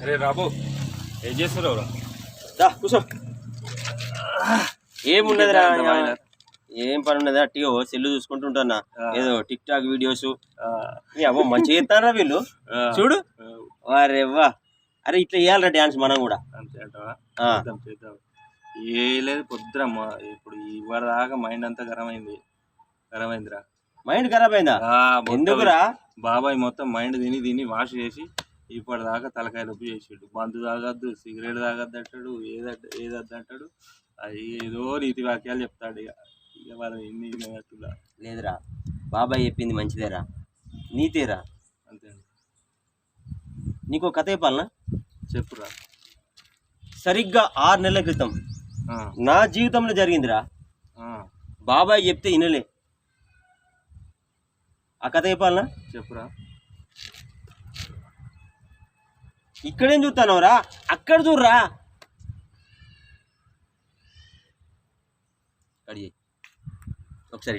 అరే రాబు ఏం చేస్తున్నావు దా కూర్చో ఏమున్నదిరా ఏం పని ఉన్నది అట్టిగా సెల్లు చూసుకుంటుంటున్నా ఆ. ఏదో టిక్ టాక్ వీడియోస్. అవ్వ మంచిగా చేస్తారా వీళ్ళు? చూడు. వారే వా అరే ఇట్లా చేయాలరా డాన్స్ మనం కూడా. ఏ లేదు పొద్దున ఇప్పుడు ఇవాళ దాకా మైండ్ అంతా గరమైంది. గరమైందిరా. మైండ్ ఖరాబ్ అయిందా? ఎందుకురా? బాబాయ్ మొత్తం మైండ్ తిని తిని వాష్ చేసి ఇప్పటిదాకా తలకాయ నొప్పి చేసిండు. మందు తాగద్దు సిగరెట్ తాగద్దు అంటాడు ఏదద్దు ఏదద్దు అంటాడు. అది ఏదో నీతి వాక్యాలు చెప్తాడు ఇక. ఇక మనం ఎన్ని లేదురా. బాబాయ్ చెప్పింది మంచిదేరా. నీతేరా? అంతే. నీకు ఒక కథ చెప్పాలనా? చెప్పురా. సరిగ్గా ఆరు నెలల క్రితం ఆ, నా జీవితంలో జరిగిందిరా. ఆ, బాబాయ్ చెప్తే వినలే. ఆ కథ చెప్పాలనా? చెప్పురా. ఇక్కడేం చూస్తానవరా అక్కడ చూడరా. అడిగి ఒకసారి